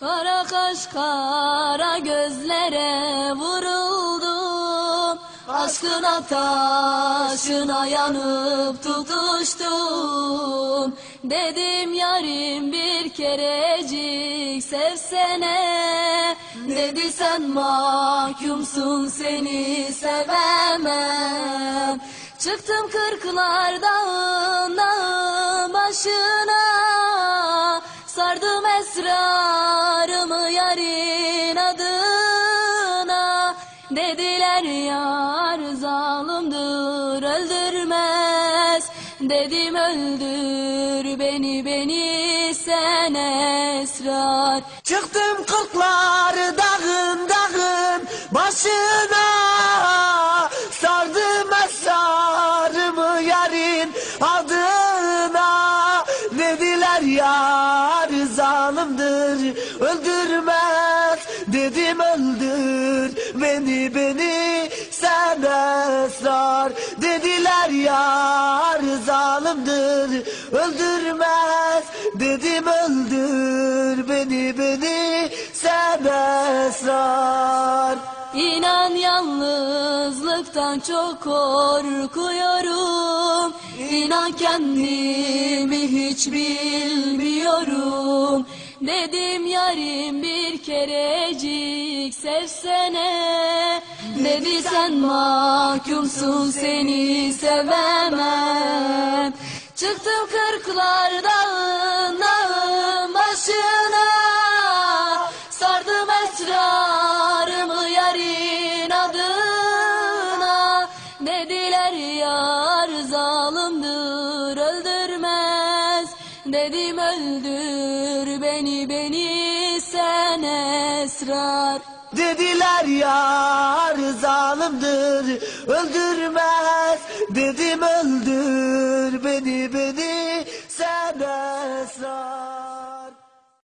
Kara kaş kara gözlere vuruldum. Aşkın ateşine yanıp tutuştum. Dedim yarim bir kerecik sevsene. Dedi sen mahkumsun seni sevemem. Çıktım kırklar dağına başına Sardım esrarımı yarın adına Dediler yar zalimdir öldürmez. Dedim öldür beni beni sen esrar. Çıktım kırklar zalimdir öldürmez. Dedim öldür beni beni sen esrar. Dediler yar zalimdir öldürmez. Dedim öldür beni beni sen esrar. İnan yalnızlıktan çok korkuyorum. İnan kendimi hiç bilmiyorum Dedim yarim bir kerecik sevsene. Dedi sen mahkumsun seni sevemem. Çıktım kırklar dağın başına. Sardım esrarımı yarın adına. Dediler yar zalimdir Dedim öldür beni beni sen esrar. Dediler yar zalimdir öldürmez. Dedim öldür beni beni sen esrar